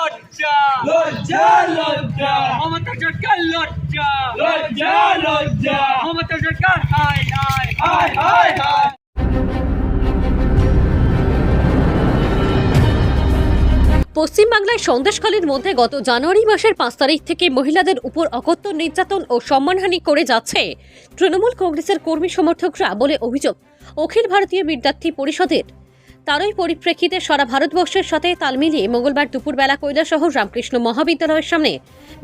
লজ্জা। লজ্জা লজ্জা। মমতা সরকার লজ্জা। লজ্জা লজ্জা। মমতা সরকার হায় হায়। হায় হায় হায়। পশ্চিমবাংলায় মধ্যে গত জানুয়ারি মাসের পাঁচ তারিখ থেকে মহিলাদের উপর অকথ্য নির্যাতন ও সম্মানহানি করে যাচ্ছে তৃণমূল কংগ্রেসের কর্মী সমর্থকরা বলে অভিযোগ। অখিল ভারতীয় বিদ্যার্থী পরিষদের তারই পরিপ্রেক্ষিতে সারা ভারতবর্ষের সাথে তাল মিলিয়ে মঙ্গলবার দুপুরবেলা কৈলাসহর রামকৃষ্ণ মহাবিদ্যালয়ের সামনে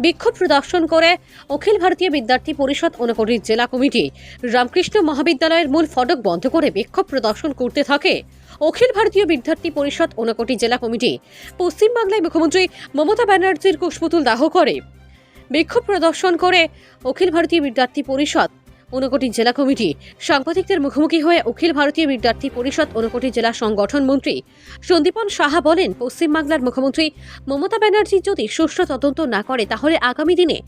বিক্ষোভ প্রদর্শন করে অখিল ভারতীয় বিদ্যার্থী পরিষদ ঊনকোটির জেলা কমিটি। রামকৃষ্ণ মহাবিদ্যালয়ের মূল ফটক বন্ধ করে বিক্ষোভ প্রদর্শন করতে থাকে অখিল ভারতীয় বিদ্যার্থী পরিষদ ঊনকোটি জেলা কমিটি। পশ্চিমবাংলায় মুখ্যমন্ত্রী মমতা ব্যানার্জির কুশপুতুল দাহ করে। বিক্ষোভ প্রদর্শন করে অখিল ভারতীয় বিদ্যার্থী পরিষদ ঊনকোটি জেলা কমিটি। সাংবাদিকদের মুখোমুখি হয়ে অখিল ভারতীয় বিদ্যার্থী পরিষদ ঊনকোটি জেলা সংগঠন মন্ত্রী সন্দীপন সাহা বলেন পশ্চিমবাংলার মুখ্যমন্ত্রী মমতা ব্যানার্জি যদি সুষ্ঠু তদন্ত না করে, তাহলে আগামী দিনে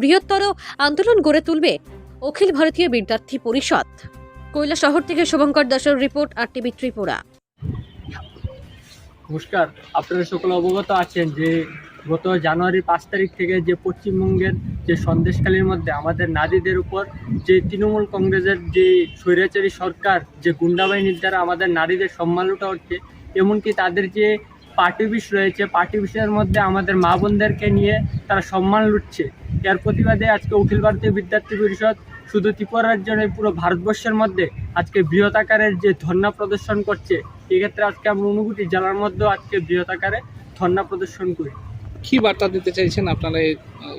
বৃহত্তর আন্দোলন গড়ে তুলবে অখিল ভারতীয় বিদ্যার্থী পরিষদ। কৈলা শহর থেকে শুভঙ্কর দাসের রিপোর্ট, আর টিভি ত্রিপুরা। নমস্কার। আপনারা সকলে অবগত আছেন যে গত জানুয়ারি পাঁচ তারিখ থেকে যে পশ্চিমবঙ্গের যে সন্দেশকালীর মধ্যে আমাদের নারীদের উপর যে তৃণমূল কংগ্রেসের যে স্বৈরাচারী সরকার, যে গুন্ডাবাহিনীর দ্বারা আমাদের নারীদের সম্মান লুটা হচ্ছে, এমনকি তাদের যে পার্টি অফিস রয়েছে। পার্টি অফিসের মধ্যে আমাদের মা বোনদেরকে নিয়ে তারা সম্মান লুটছে। এর প্রতিবাদে আজকে অখিল ভারতীয় বিদ্যার্থী পরিষদ শুধু ত্রিপুরার রাজ্য নয় পুরো ভারতবর্ষের মধ্যে আজকে বৃহৎ আকারের যে ধর্ণা প্রদর্শন করছে এক্ষেত্রে আজকে আমরা অনুভূতি জেলার মধ্যেও আজকে বৃহৎ আকারে ধর্ণা প্রদর্শন করি। কি বার্তা দিতে চাইছেন আপনারা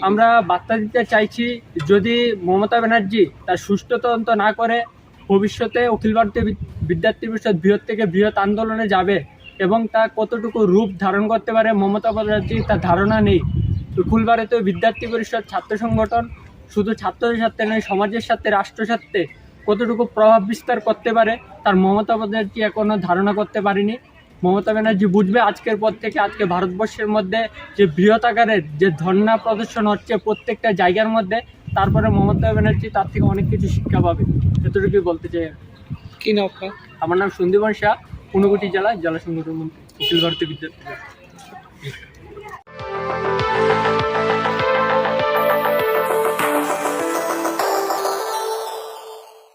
আমরা বার্তা দিতে চাইছি যদি মমতা ব্যানার্জি তার সুষ্ঠু তদন্ত না করে ভবিষ্যতে অখিল ভারতীয় বিদ্যার্থী পরিষদ বৃহৎ থেকে বৃহৎ আন্দোলনে যাবে এবং তা কতটুকু রূপ ধারণ করতে পারে মমতা ব্যানার্জি তার ধারণা নেই। অখিল ভারতীয় বিদ্যার্থী পরিষদ ছাত্র সংগঠন শুধু ছাত্রদের স্বার্থে নয় সমাজের স্বার্থে রাষ্ট্র স্বার্থে কতটুকু প্রভাব বিস্তার করতে পারে তার মমতা ব্যানার্জি এখনও ধারণা করতে পারেনি। মমতা ব্যানার্জি বুঝবে আজকের পর থেকে আজকে ভারতবর্ষের মধ্যে যে বৃহৎ আকারের যে ধর্ণা প্রদর্শন হচ্ছে প্রত্যেকটা জায়গার মধ্যে তারপরে মমতা ব্যানার্জি তার থেকে অনেক কিছু শিক্ষা পাবে। এতটুকুই বলতে চাই। কি নাম আপনার? আমার নাম সন্দীপন শাহ। ঊনকোটি জেলা জেলা সংগঠন মন্ত্রী অখিল ভারতীয় বিদ্যার্থী।